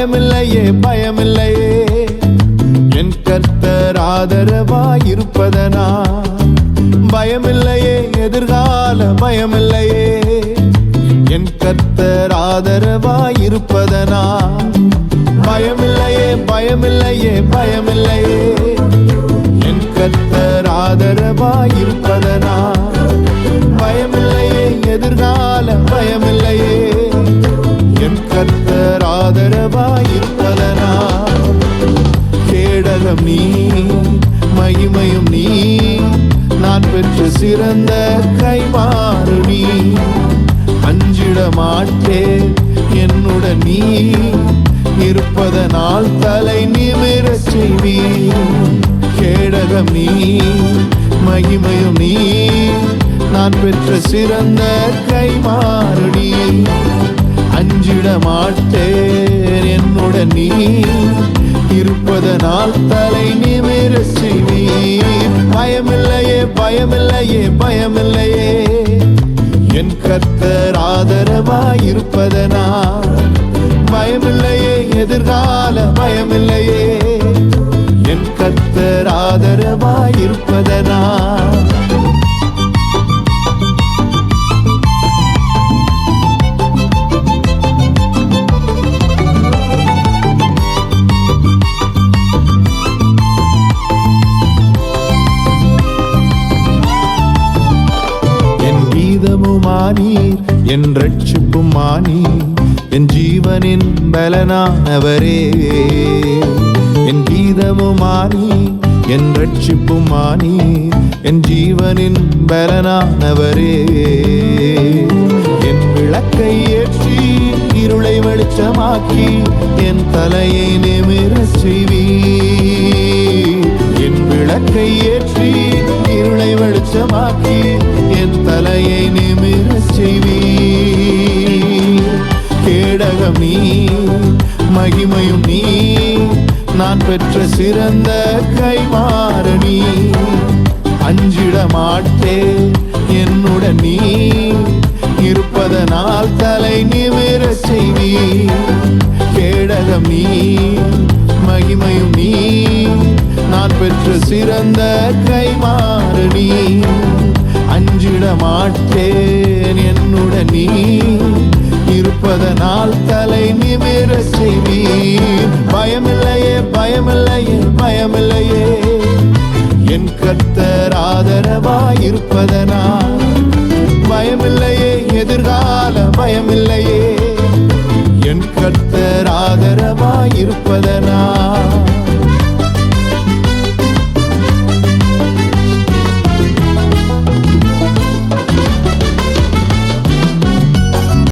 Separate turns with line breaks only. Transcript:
பயமில்லையே பயமில்லையே. என் கர்த்தர் ஆதரவாயிருப்பதனா? பயமில்லையே எதிர்கால பயமில்லையே. என் கர்த்தர் ஆதரவாய் பயமில்லையே பயமில்லையே பயமில்லையே. என் கத்தர் ஆதரவாய் பயமில்லையே எதிர்கால பயமில்லையே. சிறந்த கைமாறு நீ அஞ்சிட மாட்டேன் என்னுடன் நீ இருப்பதனால் தலை நிமிரச் செய்வி. கேடகம் நீ மகிமையும் நீ நான் பெற்ற சிறந்த கைமாறு நீ அஞ்சிட மாட்டேன் என்னுடன் நீ இருப்பதனால் தலை நிமிர பயமில்லையே பயமில்லையே. என் கர்த்தர் ஆதரவாயிருப்பதனா பயமில்லையே எதிர்கால பயமில்லையே. என் கர்த்தர் ஆதரவாயிருப்பதனா ஆயுதமுமானீர் என் ரட்சிப்புமானீர். என் ஜீவனின் பலனானவரே. என் கீதமுமானீர். என் ரட்சிப்புமானீர். என் ஜீவனின் பலனானவரே. என் விளக்கை ஏற்றி இருளை வெளிச்சமாக்கி என் தலையை நிமிர செய்வீர். கேடகம் நீ மகிமையும் நீ நான் பெற்ற சிறந்த கைமாறணி அஞ்சிட மாட்டே என்னுடன் நீ இருப்பதனால் தலை நிமிர செய்தி கேடகம் நீ மகிமையும் நீ நான் பெற்ற சிறந்த கைமாறணி அஞ்சிட மாட்டேன் என்னுடன் நீ இருப்பதனால் தலை நிமிர செய்வீர் பயமில்லையே பயமில்லையே பயமில்லையே. என் கத்தர் ஆதரவாயிருப்பதனால்